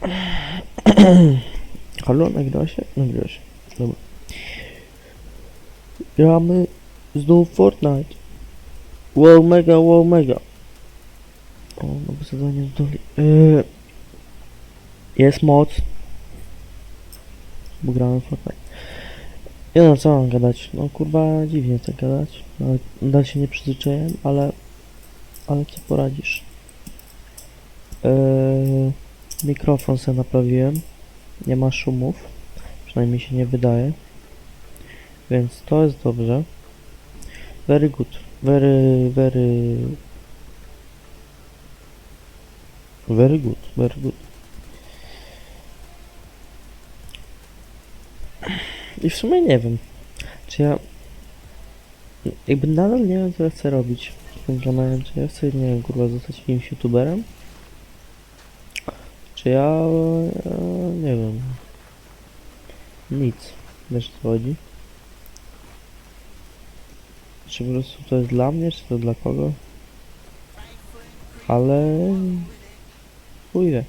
Halo, nagrywa się? Nagrywa się. Dobra. Gramy znów Fortnite. Wow mega, wow mega. O, nowe zadanie z doli. Yy, jest moc. Bo gramy Fortnite. Nie no, co mam gadać? No kurwa, dziwnie tak gadać. Nawet nadal się nie przyzwyczaiłem, ale... Ale co poradzisz? Yy, mikrofon sobie naprawiłem. Nie ma szumów. Przynajmniej się nie wydaje. Więc to jest dobrze. Very good. Very, very... Very good, very good. I w sumie nie wiem, czy ja... Jakby nadal nie wiem, co ja chcę robić z tym kanałem. Czy ja chcę, nie wiem, kurwa, zostać jakimś youtuberem? Czy ja... e, nie wiem. Nic. Wiesz co chodzi? Czy po prostu to jest dla mnie, czy to dla kogo? Ale... Wie.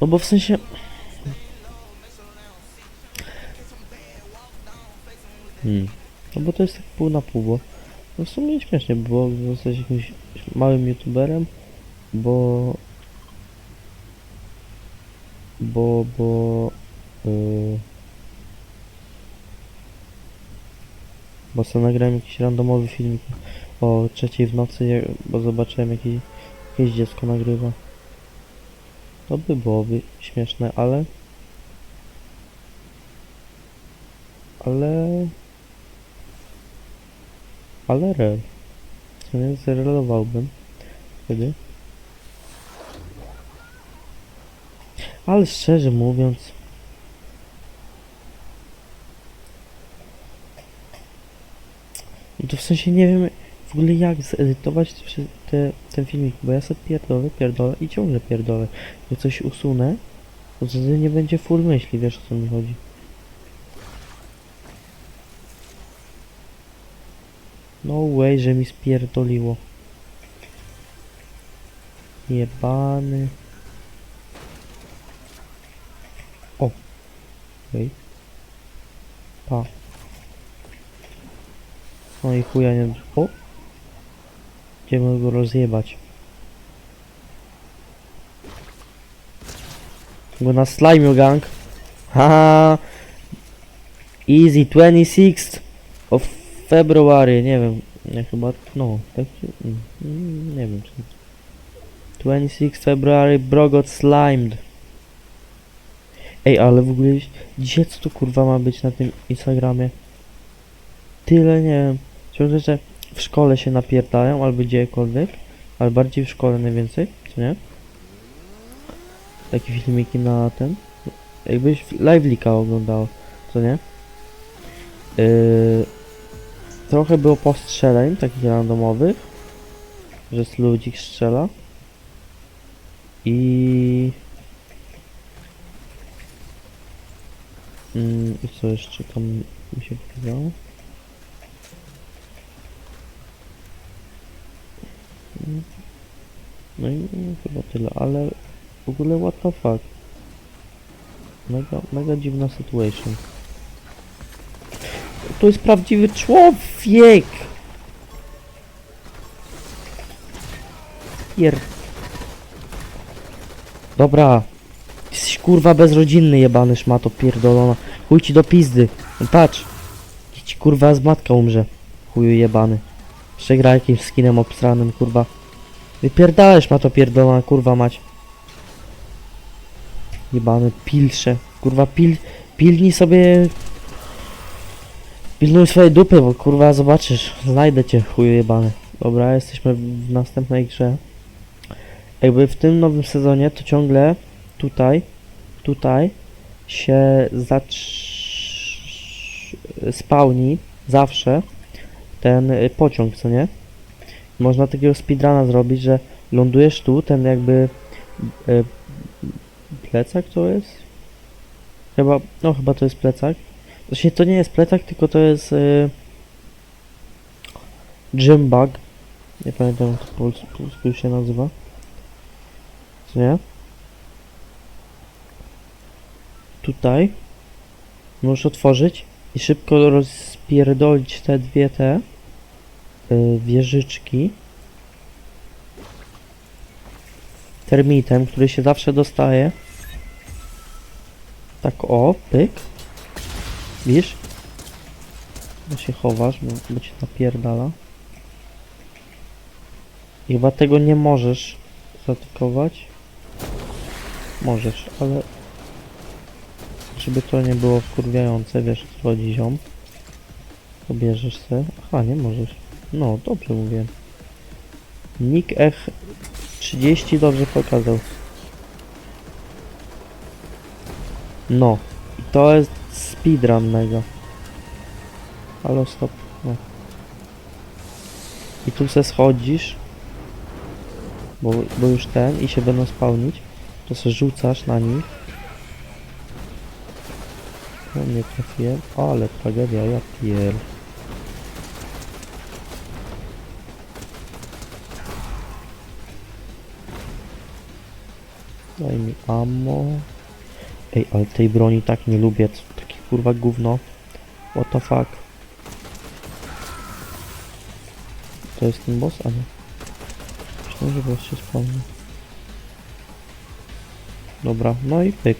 No bo w sensie... Hmm. No bo to jest tak pół na pół, bo... No w sumie śmiesznie by było zostać jakimś małym youtuberem, bo... Bo, bo... Yy... Bo sobie nagrałem jakiś randomowy filmik o trzeciej w nocy, bo zobaczyłem jakiś, jakieś dziecko nagrywa. To by byłoby śmieszne, ale... Ale... Ale rel. Co nie wtedy. Ale szczerze mówiąc... To w sensie nie wiem w ogóle jak zedytować te, ten filmik, bo ja sobie pierdolę, pierdolę i ciągle pierdolę. Jak coś usunę, to wtedy nie będzie full myśli, wiesz o co mi chodzi. No way, że mi spierdoliło. Jebany. Okej. Pa. No i chuja nie... O! Idziemy go rozjebać. Go na slime gang. Haha. Easy 26th of February, nie wiem. Nie chyba, no, tak, mm, mm, nie wiem czy... 26 February, bro got slimed. Ej, ale w ogóle dzisiaj co to kurwa ma być na tym Instagramie? Tyle nie wiem. Ciągle, że w szkole się napierdają albo gdziekolwiek, ale bardziej w szkole najwięcej, co nie? Takie filmiki na ten. Jakbyś live leaka oglądał, co nie? Yy, trochę było postrzeleń takich randomowych, że z ludzi strzela. I... Mm, I co jeszcze tam mi się pokazało? No i no, chyba tyle, ale w ogóle what the fuck. Mega, mega dziwna situation. To jest prawdziwy człowiek! Pier... Dobra. Jesteś kurwa bezrodzinny jebany szmato pierdolona. Chuj ci do pizdy. No patrz. Ci kurwa z matka umrze. Chuju jebany. Przegra jakimś skinem obstranym kurwa. Wypierdalesz ma to pierdolona kurwa mać. Jebany pilsze. Kurwa pil... Pilnij sobie... Pilnuj swojej dupy, bo kurwa zobaczysz. Znajdę cię chuju jebany. Dobra, jesteśmy w następnej grze. Jakby w tym nowym sezonie to ciągle tutaj, tutaj się spawni zawsze ten y, pociąg, co nie? Można takiego speedruna zrobić, że lądujesz tu, ten jakby y, plecak to jest? Chyba, no chyba to jest plecak. Właśnie to nie jest plecak, tylko to jest y, gym bag. Nie pamiętam jak to po polsku się nazywa. Co nie? Tutaj możesz otworzyć i szybko rozpierdolić te dwie te y, wieżyczki termitem, który się zawsze dostaje. Tak o, pyk. Widzisz? Bo się chowasz, bo, bo cię napierdala. I chyba tego nie możesz zaatakować. Możesz, ale żeby to nie było wkurwiające, wiesz chodzi ziom. To bierzesz se. Aha, nie możesz. No, dobrze mówię. Nick Ech 30 dobrze pokazał. No. I to jest speedrun mega. Halo, stop. No. I tu se schodzisz. Bo, bo już ten i się będą spełnić. To se rzucasz na nich. No nie trafiłem, ale tragedia, ja pier... Daj mi ammo. Ej, ale tej broni tak nie lubię, taki kurwa gówno. What the fuck? To jest ten boss, a nie? Myślę, że boss się spełnił. Dobra, no i pyk.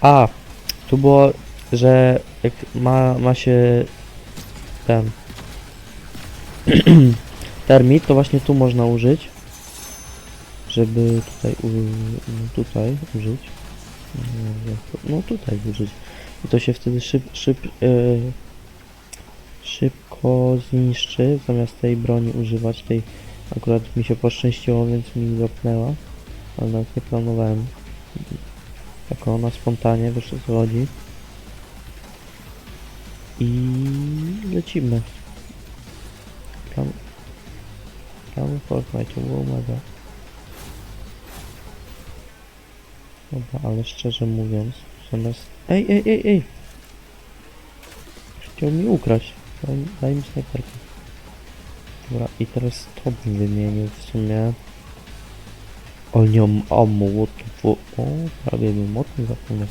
A, tu było, że jak ma, ma się ten termit, to właśnie tu można użyć, żeby tutaj, u, no tutaj użyć. No, No tutaj użyć. I to się wtedy szyb, szyb, e, szybko zniszczy, zamiast tej broni używać, tej akurat mi się poszczęściło, więc mi dropnęła, ale nawet nie planowałem. Tak ona spontanie, wiesz co chodzi. I lecimy. Plan... Plany Fortnite, wow mega. Dobra, ale szczerze mówiąc, zamiast... Ej, ej, ej, ej! Chciał mi ukraść. Daj, daj mi snajperkę. Dobra, i teraz to bym wymienił w sumie. O, nie mam ammo, what the fu- O, prawie bym o tym zapomniał.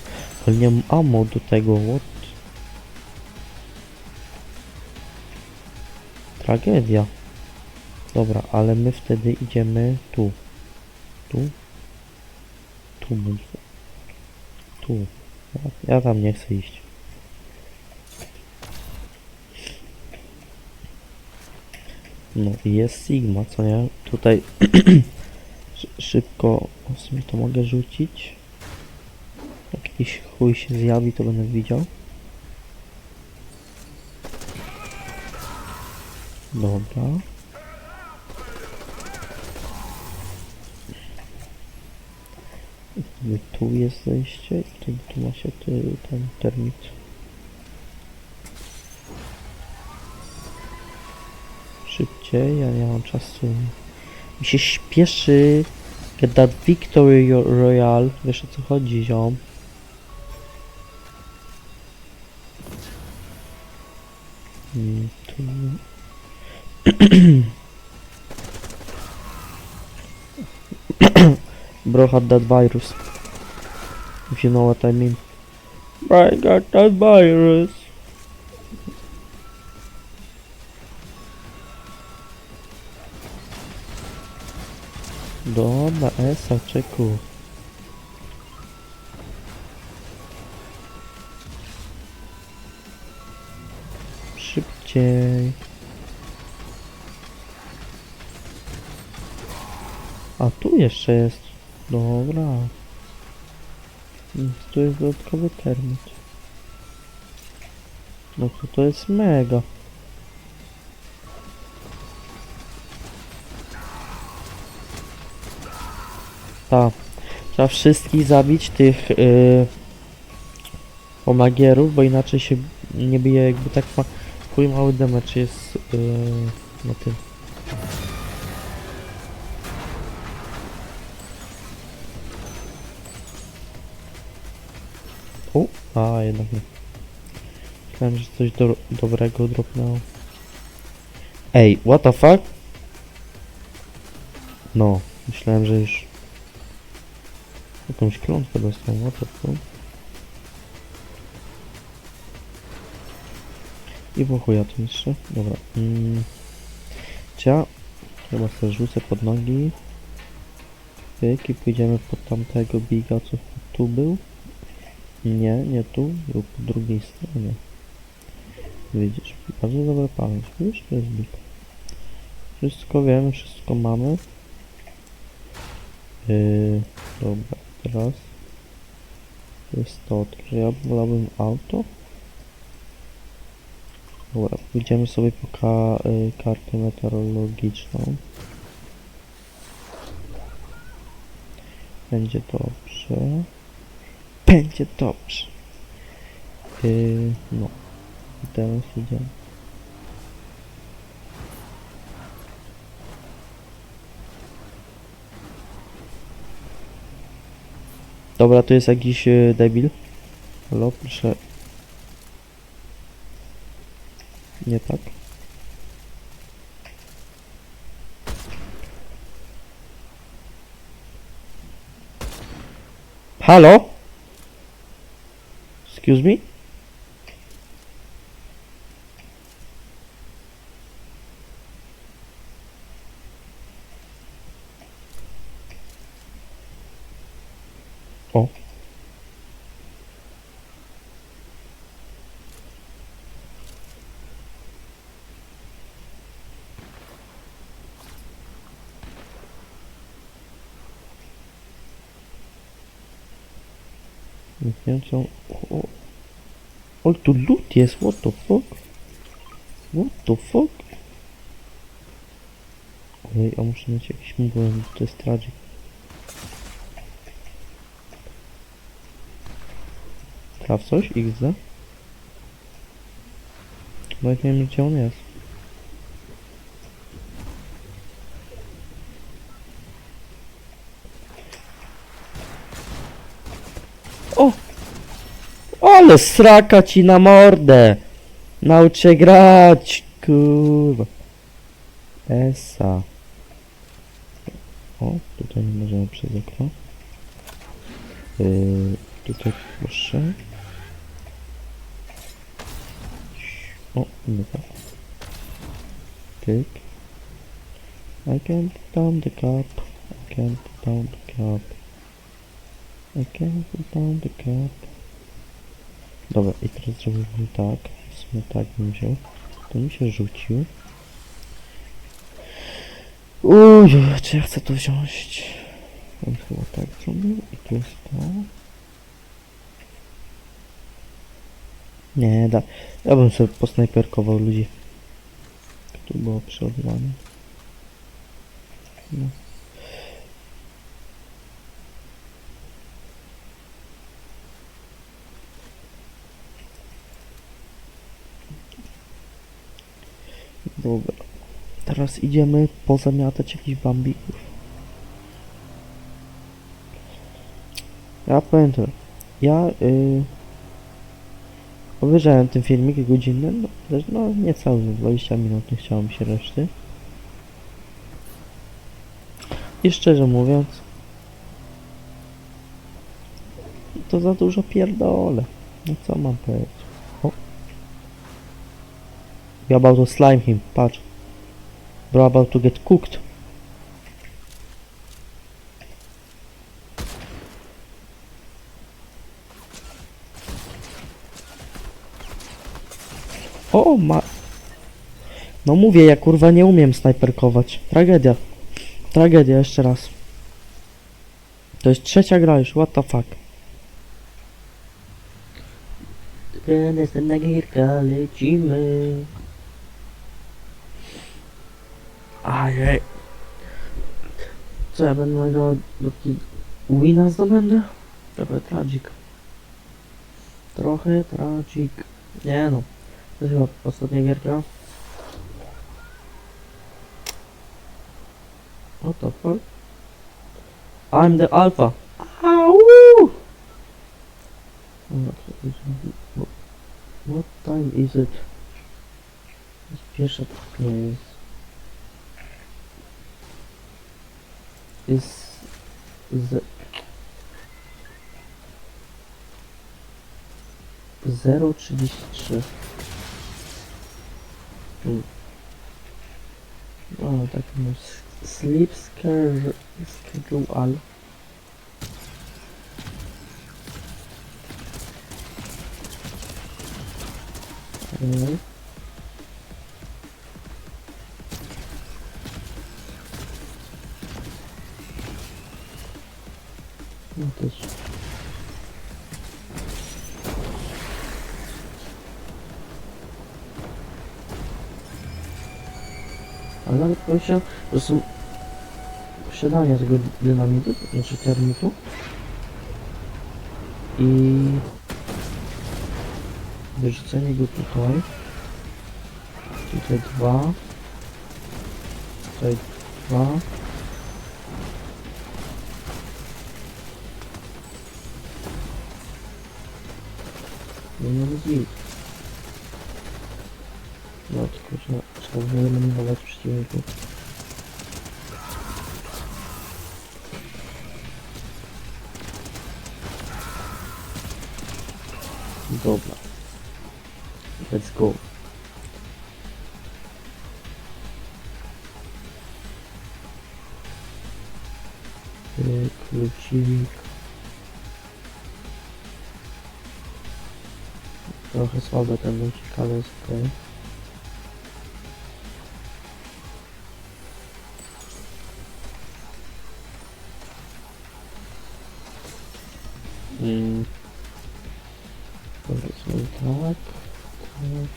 Ale nie mam ammo do tego, what? Tragedia. Dobra, ale my wtedy idziemy tu. Tu? Tu bądź. Tu. Ja, ja tam nie chcę iść. No i jest Sigma, co nie? Tutaj szy- szybko w sumie to mogę rzucić. Jak jakiś chuj się zjawi, to będę widział. Dobra. Tu jest zejście i wtedy tu ma się ty, ten termit. Szybciej, ja nie mam czasu. Mi się śpieszy get that victory Ro- royale. Wiesz o co chodzi, ziom? Mm, tu... Bro had that virus. If you know what I mean. I got that virus. Dobra, Esa, czeku. Szybciej. A tu jeszcze jest. Dobra. Więc tu jest dodatkowy termit. No to to jest mega. Tak. Trzeba wszystkich zabić tych yy, pomagierów, bo inaczej się nie bije jakby tak ma mały damage jest yy, na tym. A jednak nie. Myślałem, że coś do, dobrego dropnęło. Ej, what the fuck? No, myślałem, że już Jakąś klątwę dostałem, what the fuck? I po chuja to jeszcze. Dobra. Mm. Ja chyba sobie rzucę pod nogi. Pyk i pójdziemy pod tamtego biga, co tu był. Nie, nie tu, był po drugiej stronie. Widzisz, bardzo dobra pamięć. Widzisz, to jest big. Wszystko wiemy, wszystko mamy. Yy, dobra, teraz jest to, że ja wolałbym auto. Dobra, pójdziemy sobie po ka y, kartę meteorologiczną. Będzie dobrze. Będzie dobrze. Yy, no. I teraz idziemy. Dobra, tu jest jakiś y, debil. Halo, proszę. Nie tak. Halo? Excuse me? O. Nie wiem co... O, o tu lód jest, what the fuck? What the fuck? Ojej, a muszę mieć jakiś mgłę, to jest tragic. Traf coś? XD? Nawet nie wiem gdzie on jest. O! Ale sraka ci na mordę! Naucz się grać, kurwa. Esa. O, tutaj nie możemy przez okno. Yy, tutaj proszę. O, nie tak. Tyk. I can put down the cup. I can put down the cup. I can put down the cup. Dobra, i teraz zrobimy tak. W sumie tak bym wziął. To mi się rzucił. Uj, czy ja chcę to wziąć? On chyba tak zrobił i tu jest to. Nie, da. Ja bym sobie posnajperkował ludzi. Tu było przeładowanie. No. Dobra. Teraz idziemy pozamiatać jakichś bambików. Ja to. Ja y, obejrzałem ten filmik godzinny, no, no nie cały, no 20 minut, nie chciało mi się reszty. I szczerze mówiąc, to za dużo pierdolę. No co mam powiedzieć? You about to slime him, patrz. Bro about to get cooked. O, ma... No mówię, ja kurwa nie umiem snajperkować. Tragedia. Tragedia, jeszcze raz. To jest trzecia gra już, what the fuck. Następna gierka, lecimy. Ajej. Co ja będę nagrał taki wina zdobędę? Trochę tragik. Trochę tragik. Nie no. To jest chyba ostatnia gierka. What the fuck? I'm the alpha. Au! What- time is it? Pierwsza nie jest. jest z 0,33 hmm. O, tak no, mówię. Sleep Schedule Okay. No też. Ale nawet powiedział, że są posiadanie tego dynamitu, znaczy termitu. I wyrzucenie go tutaj. Tutaj dwa. Tutaj dwa nie mam zbić no tylko trzeba, trzeba wyeliminować przeciwników Dobra. Let's go. Pyk, Trochę słabe ten lucik, ale jest okej. Mm. Powiedzmy tak, tak.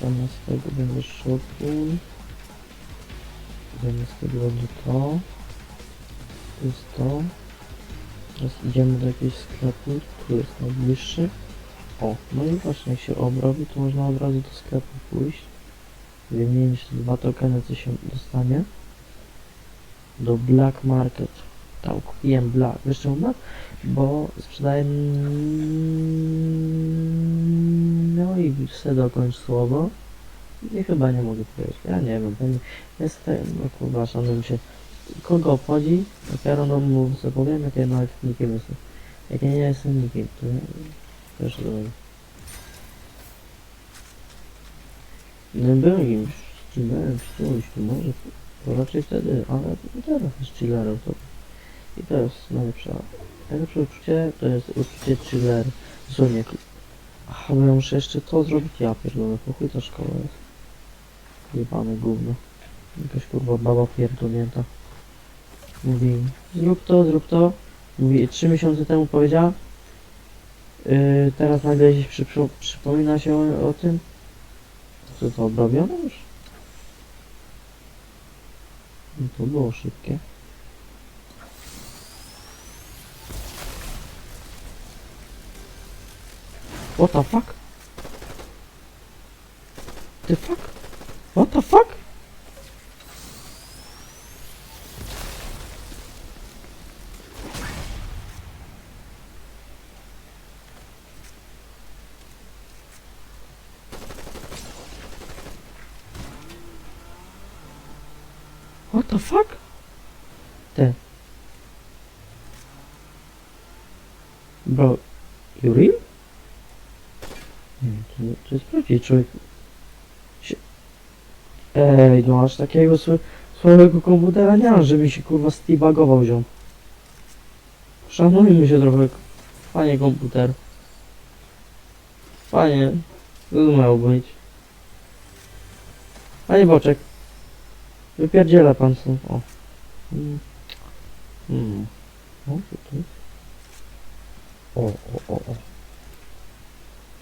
Zamiast tego będzie shotgun. Zamiast tego będzie to. To jest to. Teraz idziemy do jakiegoś sklepu, który jest najbliższy. O, no i właśnie jak się obrobi, to można od razu do sklepu pójść. Wymienić te dwa tokeny, co się dostanie. Do Black Market. Tam kupiłem Black. Wiesz czemu Black? bo sprzedaję no i chcę dokończ słowo i chyba nie mogę powiedzieć, ja nie wiem, pewnie jestem, no kurwa, szanuję się, kogo obchodzi, rano mu sobie powiem, jak ja nawet nikim jestem, jak ja nie jestem nikim, to nie, też to nie byłem jakimś chillerem, czy czymś, może, to raczej wtedy, ale teraz jest chillerem, to i to jest najlepsza Najlepsze uczucie to jest uczucie thriller. Dosłownie. Aha, bo ja muszę jeszcze to zrobić. Ja pierdolę, po chuj ta szkoła jest. Jebane gówno. Jakaś kurwa baba pierdolnięta. Mówi, zrób to, zrób to. Mówi, trzy miesiące temu powiedziała. Yy, teraz nagle się przy, przy, przypomina się o, o tym. Co to obrobione już? No to było szybkie. What the fuck? The fuck? What the fuck? The fuck? Te. Bro, you real? To, jest prawdziwy człowiek. Ej, no aż takiego sły, słabego komputera nie mam, żeby się kurwa steabagował ziom. Szanujmy się trochę. Fajnie komputer. Fajnie. Co to miało być? Panie Boczek. Wypierdziela pan stąd. O. Mm. O, co to jest? O, o, o, o.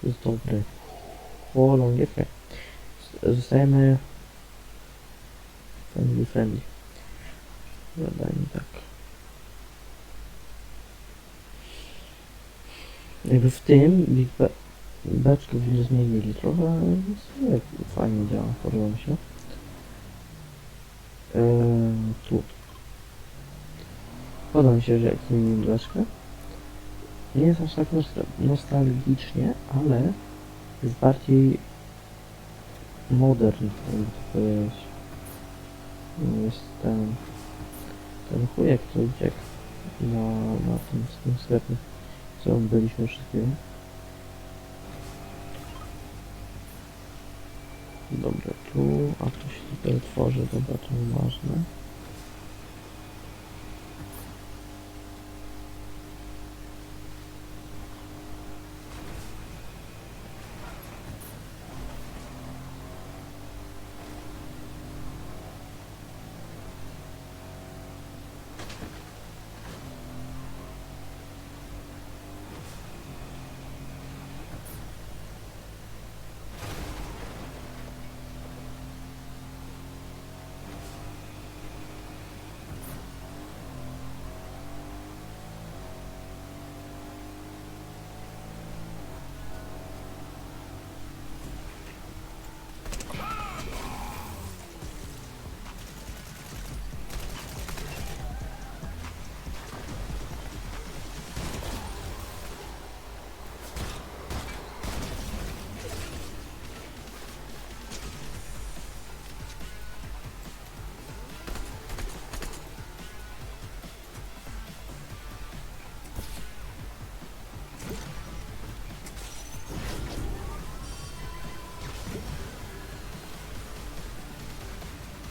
To jest dobre. O, longierkę. Zostajemy friendly friendly. Daj mi tak. Jakby w tym Big Be beczkę nie zmienili trochę, ale sobie fajnie działa, podoba mi się. Eee, mi się, że jak zmienili beczkę. Nie jest aż tak nostal nostalgicznie, ale jest bardziej modern, to powiedzieć. Jest ten, ten chujek, co uciekł na, na tym, tym sklepie, co byliśmy przed Dobra, tu, a tu się tutaj otworzy, dobra, to nieważne.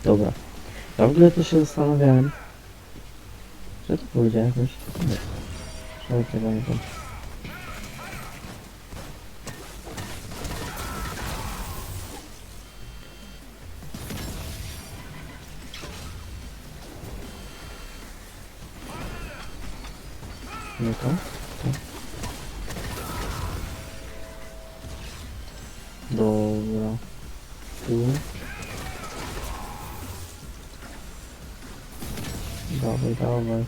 Dobra. Ja w ogóle też się zastanawiałem. Co to powiedziałem jakoś? Nie. Nie pamiętam. Nie to? To. Dobra. Tu. Dawaj, dawaj.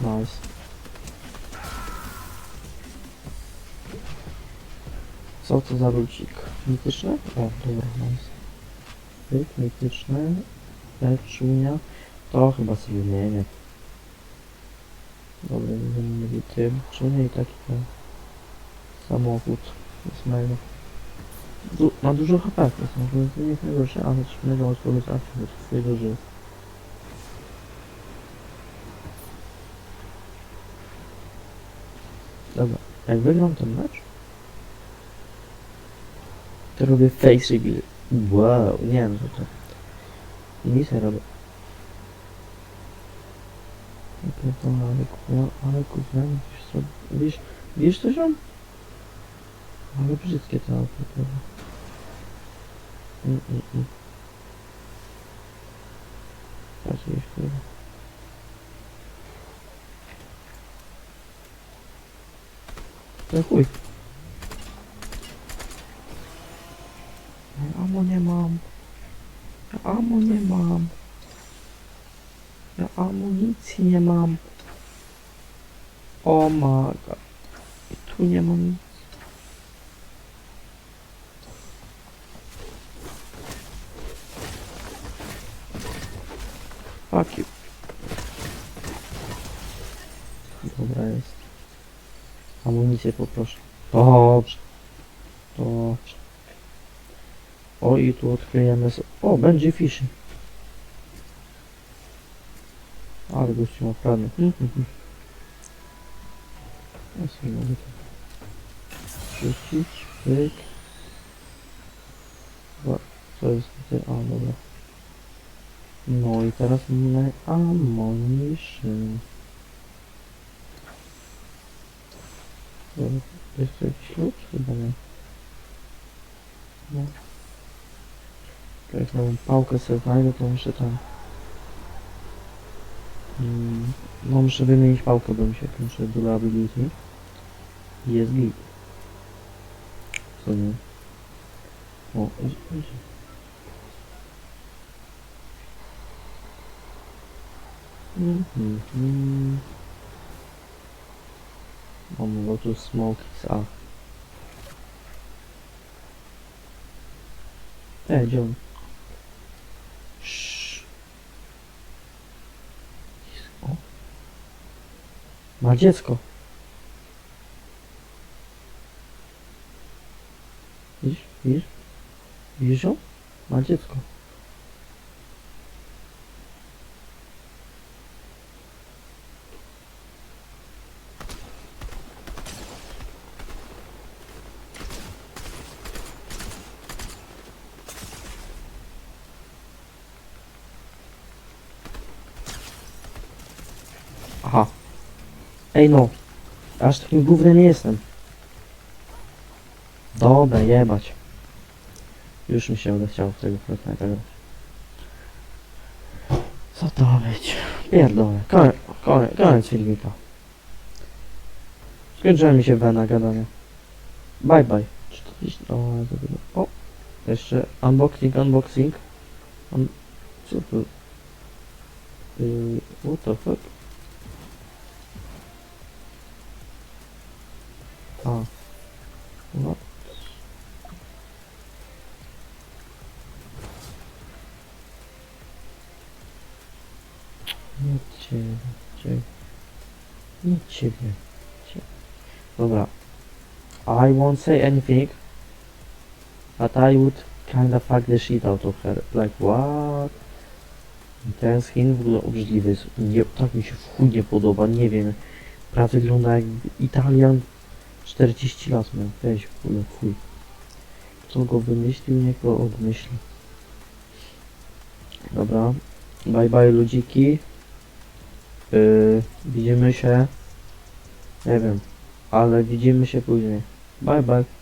Nice. Co to za ludzik? Mityczny? O, dobra, nice. Pyk, mityczny. Leczunia. To chyba sobie wymienię. Dobra, wymienili tym. Czunia i taki samochód. Jest mega. Du ma dużo HP, to nie jest najgorsze, ale mega łatwo wystarczy, bo to dożył. Dobra, jak wygram ten mecz, to robię face reveal. Wow, nie wiem co to. Misję robię. Jakie to ale kurwa, ale kurwa, jakieś sobie... Widzisz, widzisz coś tam? Ale brzydkie to auto, kurwa. Mm, mm, mm. Patrz, kurwa. To chuj. Ja amo nie mam. Ja amo nie mam. Ja amunicji nie mam. O maga. I tu nie mam nic. Fuck you. Dobra jest. Amunicję poproszę. Dobrze. Dobrze. O i tu odkryjemy s- O, będzie fishy. Ale gościu ma plany. Ja sobie mogę to rzucić. Pyk. Co jest tutaj? A, dobra. No i teraz mamy ammunition. Tu jakiś lód? Chyba nie. No. To jak mam pałkę sobie znajdę, to muszę tam... Mm, no muszę wymienić pałkę, bo mi się kończy durability. Jest git. Co nie? O, idź, idź. Mhm. Mam Lotus Smokies, a. E, gdzie on? O. Ma dziecko. Widzisz? Widzisz? Widzisz ją? Ma dziecko. Ej no, aż takim gównem nie jestem. Dobra, jebać. Już mi się odechciało w tego Fortnite'a grać. Co to być? Pierdolę. Koniec, koniec, koniec filmika. Skończyła mi się wena gadania. Bye bye. Czy to gdzieś... O, dobra. o. Jeszcze unboxing, unboxing. Un... Co tu? Yy, what the fuck? A. No. Ciebie. Nie ciebie. Cie- Dobra. I won't say anything. But I would kinda fuck the shit out of her. Like what? Ten skin w ogóle obrzydliwy jest. Nie, tak mi się w chuj nie podoba, nie wiem. Prawie wygląda jak Italian 40 lat miał. Weź w ogóle chuj. Kto go wymyślił, niech go odmyśli. Dobra. Bye bye ludziki. Yy, widzimy się. Nie wiem. Ale widzimy się później. Bye bye.